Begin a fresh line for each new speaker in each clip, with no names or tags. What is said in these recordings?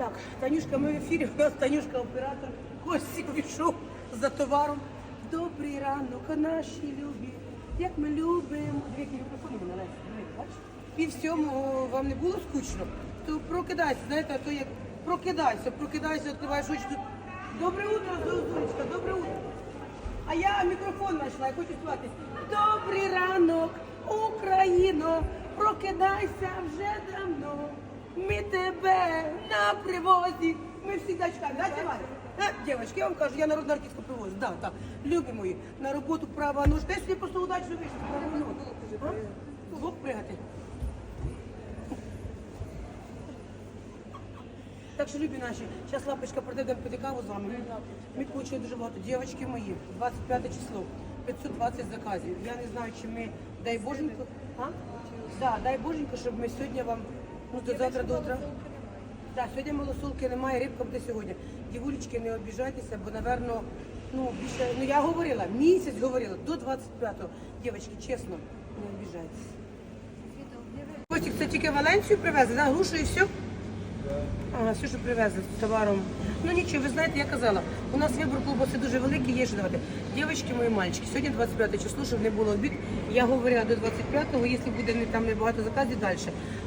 Так, Танюшка, ми в ефірі. У нас Танюшка оператор. Костік пішов за товаром. Добрий ранок, наші любі. Як ми любимо. Дві мікрофони Леся, диви, бачиш? Пів сьомого вам не було скучно? То прокидайся, знаєте, а то як прокидайся, прокидайся, відкриваєш очі тут. Добре утро, Зозулечка, добре утро. А я мікрофон знайшла, я хочу співати. Добрий ранок, Україно, прокидайся вже давно. Ми тебе на привозі. Ми всі чекаємо. Да, Тимаря? Да, я вам кажу, я народна артистка привозу. Да, так. Любі мої, на роботу права нуж. Десь собі просто удачно нож. А? Пригати. Так що, любі наші, зараз лапочка пройде, пити каву з вами. Ми получили дуже багато. Дівчатки мої, 25 число, 520 заказів. Я не знаю, чи ми, дай Боженько, а? Да, дай Боженько, щоб ми сьогодні вам, ну до завтра до утра. Так, сьогодні малосолки немає, рибка буде сьогодні. Дівулечки, не обіжайтеся, бо, напевно, ну, більше, ну я говорила, місяць говорила, до 25-го. Дівчатки, чесно, не обіжайтеся. Костік, це тільки Валенцію привезли, да? грушу і все? Все, що привезли з товаром. Ну нічого, ви знаєте, я казала, у нас вибір колбаси дуже великий, є що давати. Дівчатки, мої мальчики, сьогодні 25 число, щоб не було обід. Я говорила до 25-го, якщо буде не там небагато заказів далі.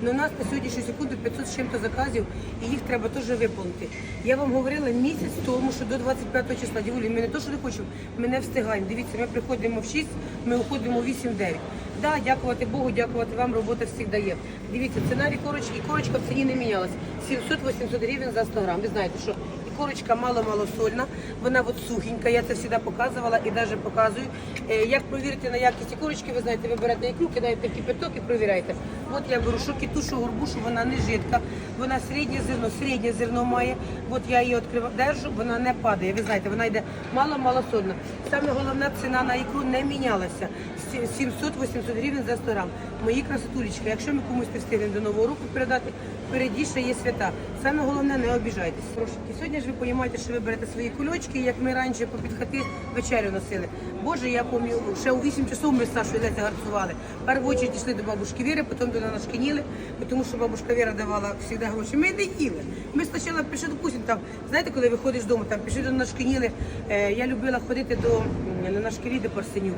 Но у нас на сьогоднішню секунду 500 з чим-то заказів, і їх треба теж виповнити. Я вам говорила місяць тому, що до 25 числа, дівулі, ми не то, що не хочемо, ми не встигаємо. Дивіться, ми приходимо в 6, ми уходимо в 8-9. Да, дякувати Богу, дякувати вам, робота завжди є. Дивіться, ціна і і корочка в ціні не мінялась. 700-800 гривень за 100 грам. Ви знаєте, що і корочка мало-мало сольна, вона от сухенька, я це завжди показувала і навіть показую. Е, Як провірити на якість і корочки, ви знаєте, ви берете ікру, кидаєте в кипяток і провіряєте. От я беру шоки, тушу горбушу, вона не жидка, вона середнє зерно, середнє зерно має. От я її відкриваю, держу, вона не падає. Ви знаєте, вона йде мало-мало сольна. Саме головна ціна на ікру не мінялася. 700-800 гривень за 100 грам. Мої красотулечки, якщо ми комусь не встигнемо до нового року передати, впереді ще є свята. Саме головне, не обіжайтесь. Трошки. Сьогодні ж ви розумієте, що ви берете свої кульочки, як ми раніше по підхати вечерю носили. Боже, я пам'ятаю, ще у 8 часов ми з Сашою Леся гарцували. Перші дійшли до бабушки Віри, потім до нас шкініли, тому що бабушка Віра давала завжди гроші. Ми не їли. Ми спочатку пішли, допустим, там, знаєте, коли виходиш з дому, там пішли до нас шкініли. Е, я любила ходити до м, на наш до Парсенюк.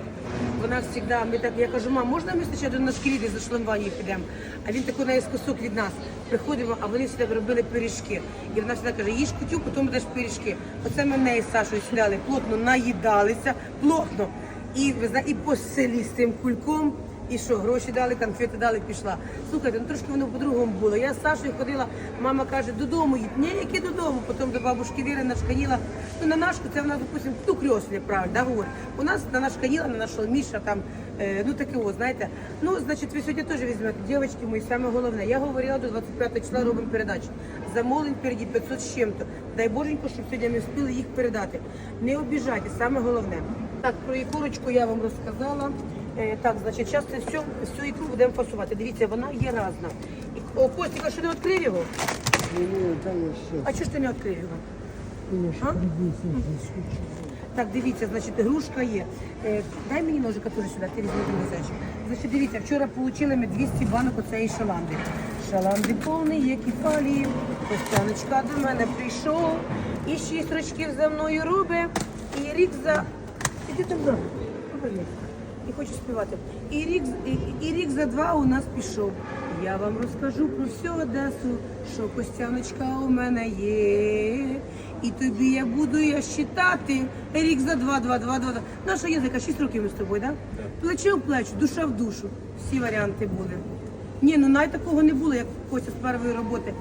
Вона завжди, ми так, я кажу, мам, можна ми спочатку до наш за шлангвані підемо? А він такий на кусок від нас. Приходимо, а вони завжди робили пиріжки. І вона завжди каже, їж кутю, потім будеш пиріжки. Оце ми неї з Сашою сідали, плотно наїдалися, плотно. І і по селі з цим кульком. І що, гроші дали, конфети дали, пішла. Слухайте, ну трошки воно по-другому було. Я з Сашою ходила, мама каже, додому їдь. Ні, які додому. Потім до бабушки Віри нашканіла. Ну, на нашку це вона, допустим, ту крьослі, правильно, да, говорить. У нас на нашканіла, на нашого Міша там, е, ну таке от, знаєте. Ну, значить, ви сьогодні теж візьмете. Дівчатки мої, саме головне. Я говорила до 25 числа робимо передачу. Замовлень впереді 500 з чим-то. Дай боженько, щоб сьогодні ми встигли їх передати. Не обіжайте, саме головне. Так, про ікорочку я вам розказала. Е, Так, значить, зараз це все, всю ікру будемо фасувати. Дивіться, вона є разна. О, Костіка, що не відкрив його?
Не, да, я все.
А чого ж ти не відкрив його? А? Так, дивіться, значить, грушка є. Е, дай мені ножика теж сюди, ти візьми зайчик. Значить, дивіться, вчора отримали ми 200 банок оцеї шаланди. Шаланди повний, як і палі. Костяночка до мене прийшов. І шість рочків за мною робить. І рік за... Іди там, брат, повернись. І хочу співати. І рік, і, і рік за два у нас пішов. Я вам розкажу про всю Одесу, що Костяночка у мене є. І тобі я буду я щитати рік за два, два, два, два. два. Наша язика, шість років ми з тобою, так? Да? Плече в плечі, душа в душу. Всі варіанти були. Ні, ну навіть такого не було, як Костя з першої роботи.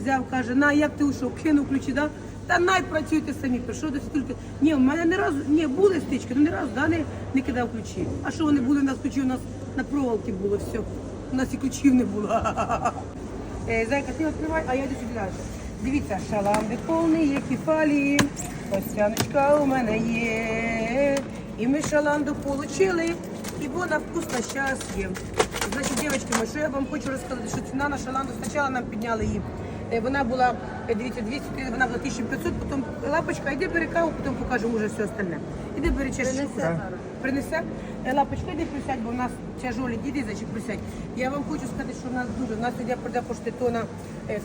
Взяв, каже, на, як ти ушов, кинув ключі, да? Та най працюйте самі, прийшов до стільки. Ні, в мене не разу, ні, були стички, ну не разу, да, не, не кидав ключі. А що вони були, у нас ключі, у нас на проволоки було все. У нас і ключів не було. Е, Зайка, ти відкривай, а я йду сюди. Дивіться, шаламби повний, є кефалі, Костяночка у мене є. І ми шаланду получили, і вона вкусна щас є. Значить, дівчатки, що я вам хочу розказати, що ціна на шаланду спочатку нам підняли її. Е, Вона була, е, дивіться, 200, вона була 1500, потім лапочка, йди бери каву, потім покажемо вже все остальне. Іди бери чашечку. принесе. Е, Лапочка, йди присядь, бо в нас тяжолі діди, значить присядь. Я вам хочу сказати, що в нас дуже, в нас сьогодні продає поштетона,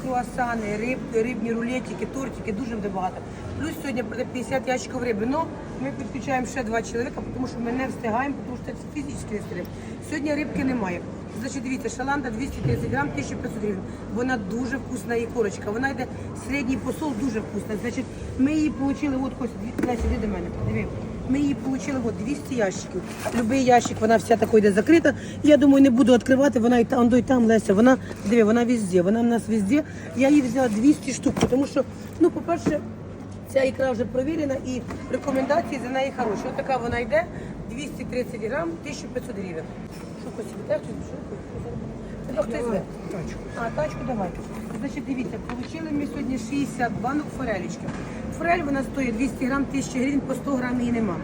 круасани, риб, рибні рулетики, тортики, дуже буде багато. Плюс сьогодні продає 50 ящиків риби. Но ми підключаємо ще два чоловіка, тому що ми не встигаємо, тому що це фізично не встигаємо. Сьогодні рибки немає. Значить, дивіться, шаланда 230 грам, 1500 гривень. Вона дуже вкусна і корочка. Вона йде середній посол, дуже вкусна. Значить, ми її отримали, от Леся, іди до мене, диви. Ми її отримали от 200 ящиків. Любий ящик, вона вся такою йде закрита. Я думаю, не буду відкривати, вона і там, і там, Леся, вона, диви, вона везде, вона в нас везде. Я її взяла 200 штук, тому що, ну, по-перше, Ця ікра вже провірена і рекомендації за неї хороші. Ось така вона йде, 230 грам, 1500 гривень. Теж що хочеш? Зве?
Тачку.
А, тачку давай. Значить, дивіться, отримали ми сьогодні 60 банок форелечки. Форель вона стоїть 200 грам, 1000 гривень, по 100 грам її нема.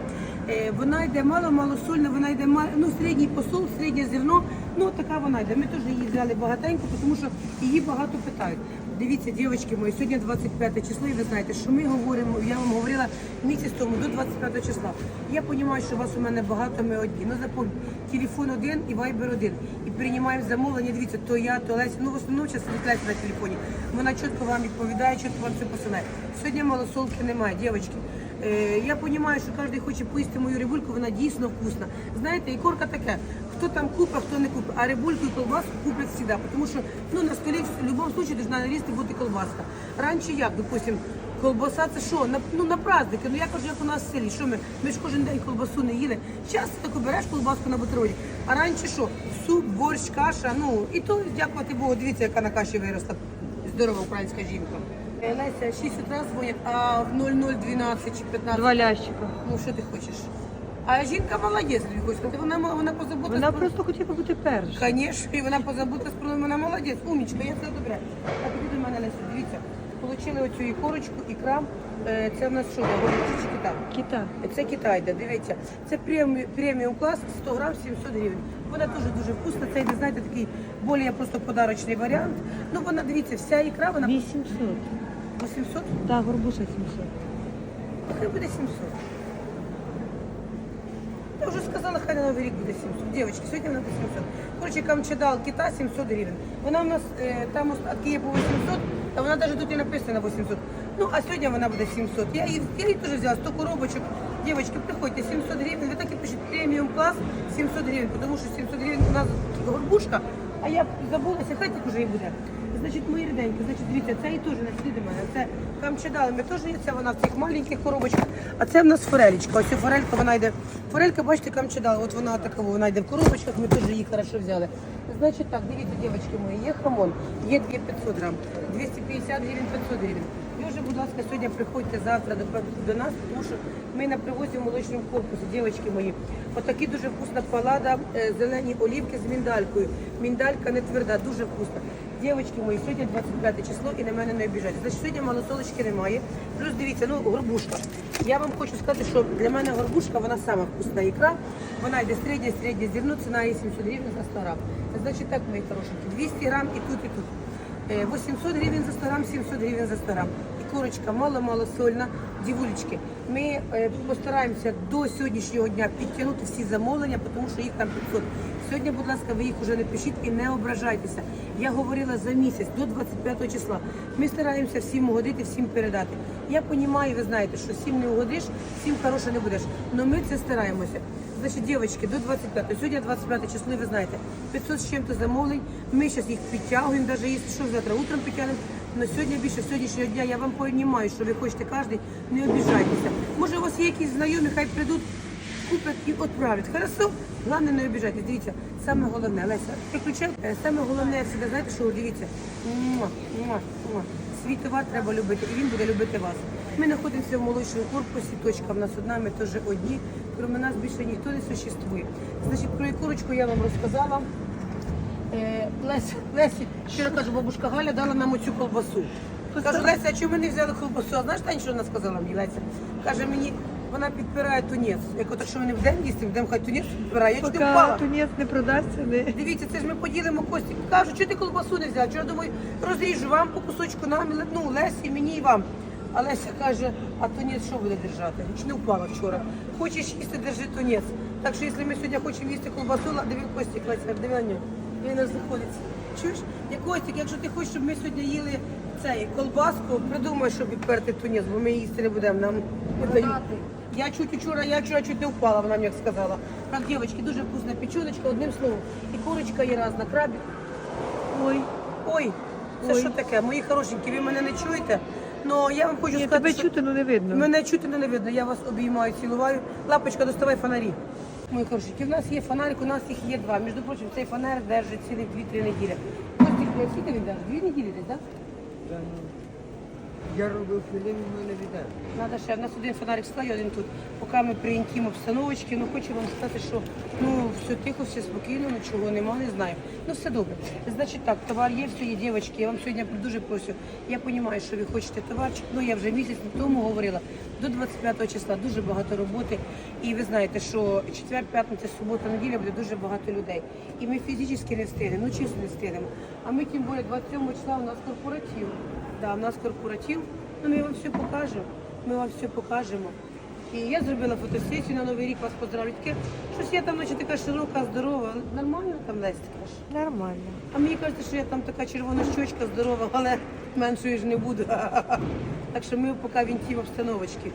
Е, вона йде мало-мало сольна, вона йде ну, середній посол, середнє зерно, ну така вона йде. Ми теж її взяли багатенько, тому що її багато питають. Дивіться, дівчатки мої, сьогодні 25 число, і ви знаєте, що ми говоримо, я вам говорила місяць тому до 25 числа. Я розумію, що вас у мене багато, ми одні. Ну запам'ятайте, телефон один і вайбер один. І приймаємо замовлення, дивіться, то я, то Леся. Ну в основному час Леся на телефоні. Вона чітко вам відповідає, чітко вам це посилає. Сьогодні малосолки немає, дівчатки. Е, я розумію, що кожен хоче поїсти мою рибульку, вона дійсно вкусна. Знаєте, і корка таке, хто там купить, хто не купить, а рибульку і колбаску куплять завжди, тому що ну, на столі в будь-якому випадку должна на лісті бути колбаска. Раніше як, допустим, колбаса це що? На, ну, на праздники, ну я кажу, як у нас в селі, що ми? Ми ж кожен день колбасу не їли. Ти таку береш колбаску на бутерброді. А раніше що? Суп, борщ, каша, ну, і то, дякувати Богу, дивіться, яка на каші виросла здорова українська жінка. Леся, 6 утра дзвонять, а в 0012 чи 15.
Два лящика.
Ну, що ти хочеш? А жінка молодець, хочу сказати. Вона, вона позабута.
Вона
про-
просто хотіла бути першою.
Звісно, і вона позабута з проблемою. Вона молодець, умічка, я це добре. Так, іди до мене, Леся, дивіться. Получили оцю ікорочку, ікра. Е, Це в нас що, чи кита?
Кита.
Це Китай, да, дивіться. Це премі- преміум клас 100 грам 700 гривень. Вона дуже дуже вкусна. Це йде, знаєте, такий більш просто подарочний варіант. Ну вона дивіться, вся ікра, вона
800.
800,
Да, горбуша 700.
хай буде 700. Я вже сказала, хай на Новий рік буде 700. Дівчатки, сьогодні вона буде 700. Коротше, камчедал кита 700 гривень. Вона у нас е, там є по 800, а вона навіть тут і написана 800. Ну, а сьогодні вона буде 700. Я її, я її теж взяла 100 коробочок. Дівчатки, приходьте, 700 гривень. Ви так і пишете преміум клас 700 гривень, тому що 700 гривень у нас горбушка, а я забулася, хай так уже і буде. Значить, мої ріденькі, значить, дивіться, це і теж мене. Це камчедали. Ми теж є, це вона в цих маленьких коробочках. А це в нас форелечка. Ось форелька, вона йде. Форелька, бачите, камчедала. От вона така, вона йде в коробочках, ми теж її хорошо взяли. Значить так, дивіться, дівчатки мої, є хамон, є 2500 грам, 250 гривень, 500 гривень. Вже, будь ласка, сьогодні приходьте завтра до, до нас, тому що ми на привозі в молочному корпусі, дівчатки мої. Отакі дуже вкусна палада, е, зелені олівки з міндалькою. Міндалька не тверда, дуже вкусна. Дівчатки мої, сьогодні 25 число і на мене не обіжайте. Значить, сьогодні малосолочки немає. Плюс дивіться, ну горбушка. Я вам хочу сказати, що для мене горбушка, вона сама вкусна ікра. Вона йде середнє, середнє зерно, ціна є 700 гривень за 100 грам. Значить так, мої хорошенькі, 200 грам і тут, і тут. Е, 800 гривень за 100 грам, 700 гривень за 100 грам. Корочка мало-мало сольна, дівулечки. Ми е, постараємося до сьогоднішнього дня підтягнути всі замовлення, тому що їх там 500. Сьогодні, будь ласка, ви їх уже не пишіть і не ображайтеся. Я говорила за місяць до 25 числа. Ми стараємося всім угодити, всім передати. Я розумію, ви знаєте, що всім не угодиш, всім хороше не будеш. Але ми це стараємося. Значить, дівчатки, до 25 Сьогодні 25 число, ви знаєте, 500 з чим-то замовлень. Ми зараз їх підтягуємо, навіть якщо завтра утром підтягнемо. Но сьогодні більше сьогоднішнього дня я вам розумію, що ви хочете кожен, не обіжайтеся. Може, у вас є якісь знайомі, хай прийдуть, куплять і відправлять. Хорошо? Головне, не обіжайтесь. Дивіться, саме головне, Леся, приключай. Е, Саме головне всегда, знаєте, що дивіться, муа, свій товар треба любити, і він буде любити вас. Ми знаходимося в молочному корпусі, точка в нас одна, ми теж одні. Крім нас більше ніхто не существує. Значить, про ікорочку я вам розказала. Е, Лесі, Лесі, щиро кажу, бабушка Галя дала нам оцю колбасу. Кажу, Леся, а чому ми не взяли колбасу? А знаєш, Тань, що вона сказала мені, Леся? Каже мені, вона підпирає тунець. Я кажу, так що ми не будемо їсти, будемо хай тунець підпирає. Я не
Поки
впала.
тунець не продасться, не.
Дивіться, це ж ми поділимо кості. Кажу, чого ти колбасу не взяла? Чого я думаю, розріжу вам по кусочку нам, ну, Лесі, мені і вам. А Леся каже, а тунець що буде держати? Чи не впала вчора? Хочеш їсти, держи тунець. Так що, якщо ми сьогодні хочемо їсти колбасу, диви Костік, Леся, диви на нього. Він не знаходиться. Чуєш? Я Костік, якщо ти хочеш, щоб ми сьогодні їли цей колбаску, придумай, щоб відперти тунець, бо ми їсти не будемо. Нам не. Я чуть вчора, я вчора чуть не впала, вона мені як сказала. Так, дівчатки, дуже вкусна печеночка, одним словом. І курочка є разна, крабик.
Ой,
Ой, це
Ой.
що таке? Мої хорошенькі, ви мене не чуєте? Ну я вам хочу
ні,
сказати,
тебе
що...
чути, ну не видно.
Мене чути не видно, я вас обіймаю, цілуваю. Лапочка, доставай фонарі. Мої хорошенькі, в нас є фонарик, у нас їх є два. Між прочим, цей фонарик держить цілих 2-3 неділі. Ось блядь, скільки він держить? Дві неділі десь, так?
Та ну, Я робив філе, він мене віддав.
Надо ще, в нас один фонарик стає, один тут. Поки ми при інтім обстановочці, ну хочу вам сказати, що ну все тихо, все спокійно, нічого нема, не знаю. Ну все добре. Значить так, товар є, все є, дівчатки. Я вам сьогодні дуже прошу. Я розумію, що ви хочете товарчик. Ну я вже місяць тому говорила. До 25 числа дуже багато роботи. І ви знаєте, що четвер, п'ятниця, субота, неділя буде дуже багато людей. І ми фізично не встигнемо, ну чесно не встигнемо. А ми тим більше 27 числа у нас корпоратив. Да, у нас корпоратив. Ну, ми вам все покажемо. Ми вам все покажемо. І я зробила фотосесію на Новий рік, вас поздравлю. Таке, щось я там, наче така широка, здорова. Нормально там Леся каже?
Нормально.
А мені кажеться, що я там така червона щочка здорова, але меншої ж не буду. Так що ми поки в інтім обстановочки.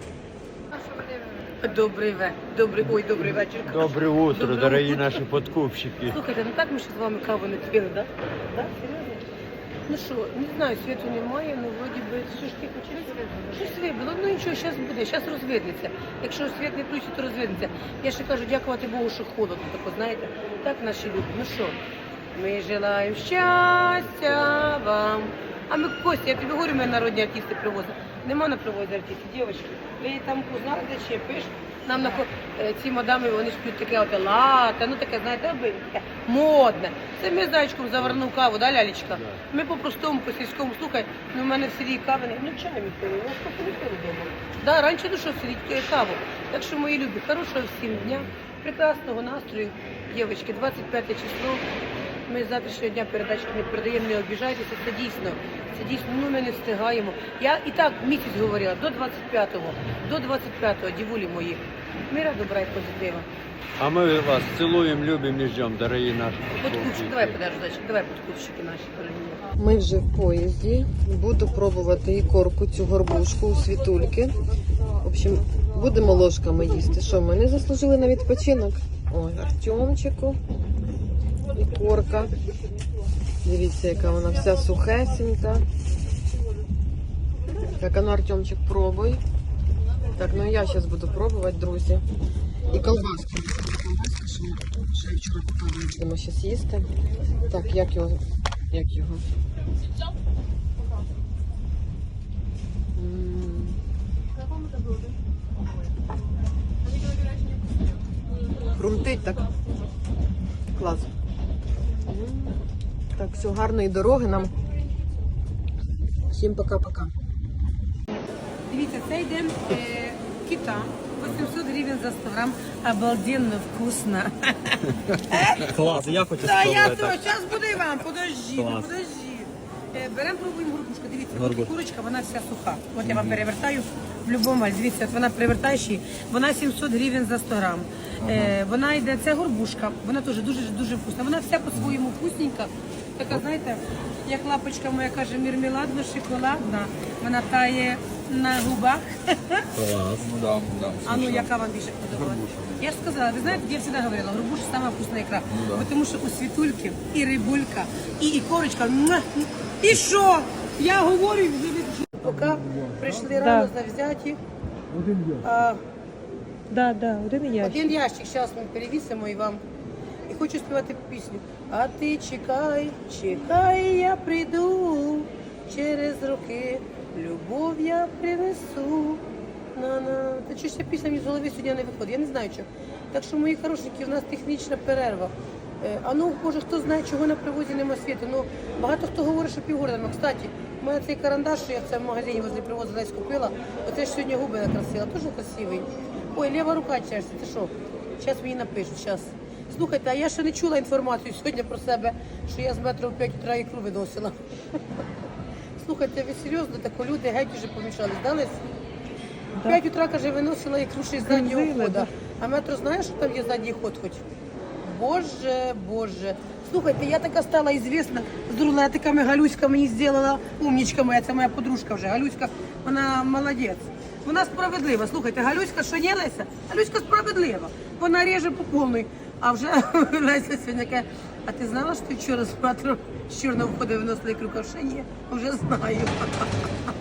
Добрий ве, добрий, ой, добрий вечір.
Доброе утро,
Доброе
дорогие
утро.
наши подкупщики.
Слухайте, ну так ми ще з вами каву не пили, так? Да? Серйозно? Ну що, не знаю, світу немає, ну вроді би, що ж тихо, через щось вибило. Ну нічого, зараз буде, зараз розвиднеться. Якщо світ не включить, то розвиднеться. Я ще кажу, дякувати Богу, що холодно, тако, знаєте. Так наші люди. Ну що, ми желаємо щастя вам. А ми Костя, я тобі говорю, мене народні артисти привозять. Нема на привозі артистів, дівчатки. Ви там узнали, де ще пиш. Нам на е, ці мадами вони ж п'ють таке от лате, ну таке, знаєте, таке модне. Це ми з зайчиком завернув каву, да, лялечка? Ми по-простому, по сільському, слухай, ну в мене в селі кави не, ну чай пили, ну не пили вдома. Да, раніше ну що, селі каву. Так що, мої любі, хорошого всім дня, прекрасного настрою, дівчатки, 25 число. Ми з завтрашнього дня передачки не передаємо, не обіжайтеся, це дійсно. Це дійсно, ну ми не встигаємо. Я і так місяць говорила, до 25-го, до 25-го, дівулі мої. Мира, добра і позитива.
А мы вас целуем, любим и ждем, дорогие наши
Подкупщик, давай подожди, давай подкупщики наші дорогі.
Ми вже в поїзді. Буду пробувати ікорку, цю горбушку у світульки. В общем, будемо ложками їсти. Що, ми не заслужили на відпочинок? Ой, Артемчику. Ікорка. Дивіться, яка вона вся сухесенька. Так, а ну, Артемчик, пробуй. Так, ну я зараз буду пробувати, друзі. І колбаску. Колбаска, що ще вчора купили. Будемо зараз їсти. Так, як його? Як його? Хрумтить так. Клас. Так, все, гарної дороги нам. Всім пока-пока.
Дивіться, це йде е, кита. 800 гривень за 100 грам. Обалденно вкусно.
Клас, я хочу
Да, я
спробувати.
то, зараз буде і вам, подожди, ну,
Клас.
подожди. Е, Беремо, пробуємо горбушку. Дивіться, от курочка, вона вся суха. От я вам перевертаю в будь-якому. Дивіться, от вона перевертаєш її, вона 700 гривень за 100 грам. Е, вона йде, це горбушка, вона теж дуже дуже вкусна. Вона вся по-своєму вкусненька. Така, знаєте, як лапочка моя каже, мірмеладно, шоколадна. Вона тає на губах.
Клас.
А ну яка вам більше подобається? Я ж сказала, ви знаєте, я завжди говорила, горбуша сама вкусна ікра. Бо Тому що у світульки і рибулька, і ікорочка. муа, І що? Я говорю, вже від- поки прийшли рано завзяті. А,
Да, да, один ящик.
один ящик зараз ми перевісимо і вам. І хочу співати пісню. А ти чекай, чекай, я прийду через роки. Любов я принесу. На-на. Та чи ця пісня мені з голови сьогодні не виходить? Я не знаю чого. Так що, мої хорошенькі, у нас технічна перерва. Е, А ну, може, хто знає, чого на привозі нема світу. Ну, багато хто говорить, що півгорода. Кстати, у мене цей карандаш, що я в цьому магазині возле привозу десь купила, оце ж сьогодні губи накрасила, теж красивий. Ой, ліва рука чешеться, це що? Зараз мені напишуть, зараз. Слухайте, а я ще не чула інформацію сьогодні про себе, що я з метру в 5 утра ікру виносила. Слухайте, ви серйозно, тако люди геть уже помішались, да, Лесь? В 5 утра, каже, виносила ікру ще з заднього хода. А метро знаєш, що там є задній ход хоч? Боже, боже. Слухайте, я така стала известна з рулетиками. Галюська мені зробила умнічка моя, це моя подружка вже. Галюська, вона молодець. Вона справедлива. Слухайте, Галюська, що не Леся? Галюська справедлива. Вона реже по повній. А вже Леся сьогодні каже, а ти знала, що ти вчора з метро з чорного входив виносили крюка? Ще ні, вже знаю.